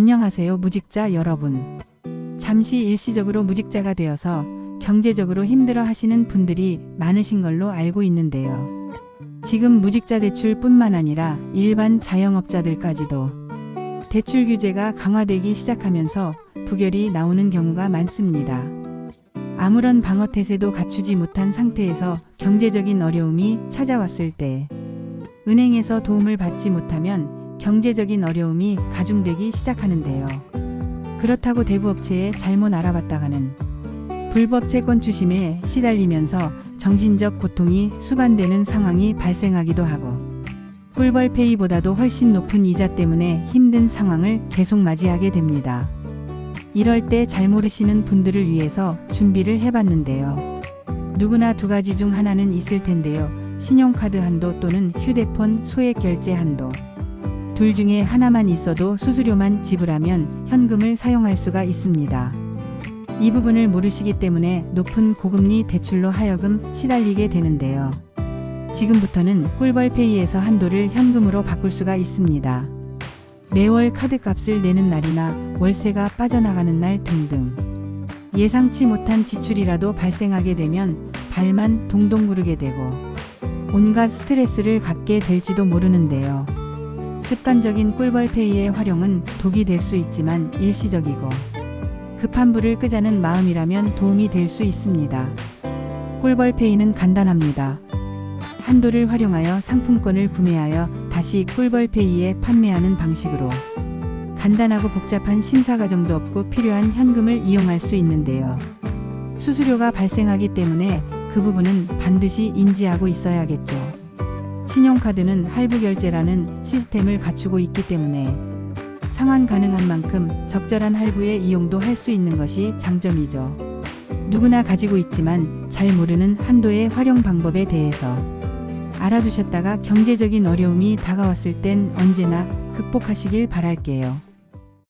안녕하세요, 무직자 여러분. 잠시 일시적으로 무직자가 되어서 경제적으로 힘들어 하시는 분들이 많으신 걸로 알고 있는데요. 지금 무직자 대출 뿐만 아니라 일반 자영업자들까지도 대출 규제가 강화되기 시작하면서 부결이 나오는 경우가 많습니다. 아무런 방어 태세도 갖추지 못한 상태에서 경제적인 어려움이 찾아왔을 때 은행에서 도움을 받지 못하면 경제적인 어려움이 가중되기 시작하는데요. 그렇다고 대부업체에 잘못 알아봤다가는 불법 채권 추심에 시달리면서 정신적 고통이 수반되는 상황이 발생하기도 하고 꿀벌페이보다도 훨씬 높은 이자 때문에 힘든 상황을 계속 맞이하게 됩니다. 이럴 때 잘 모르시는 분들을 위해서 준비를 해봤는데요. 누구나 두 가지 중 하나는 있을 텐데요. 신용카드 한도 또는 휴대폰 소액 결제 한도. 둘 중에 하나만 있어도 수수료만 지불하면 현금을 사용할 수가 있습니다. 이 부분을 모르시기 때문에 높은 고금리 대출로 하여금 시달리게 되는데요. 지금부터는 꿀벌페이에서 한도를 현금으로 바꿀 수가 있습니다. 매월 카드값을 내는 날이나 월세가 빠져나가는 날 등등. 예상치 못한 지출이라도 발생하게 되면 발만 동동 구르게 되고 온갖 스트레스를 갖게 될지도 모르는데요. 습관적인 꿀벌페이의 활용은 독이 될 수 있지만 일시적이고 급한 불을 끄자는 마음이라면 도움이 될 수 있습니다. 꿀벌페이는 간단합니다. 한도를 활용하여 상품권을 구매하여 다시 꿀벌페이에 판매하는 방식으로 간단하고 복잡한 심사 과정도 없고 필요한 현금을 이용할 수 있는데요. 수수료가 발생하기 때문에 그 부분은 반드시 인지하고 있어야겠죠. 신용카드는 할부 결제라는 시스템을 갖추고 있기 때문에 상환 가능한 만큼 적절한 할부의 이용도 할 수 있는 것이 장점이죠. 누구나 가지고 있지만 잘 모르는 한도의 활용 방법에 대해서 알아두셨다가 경제적인 어려움이 다가왔을 땐 언제나 극복하시길 바랄게요.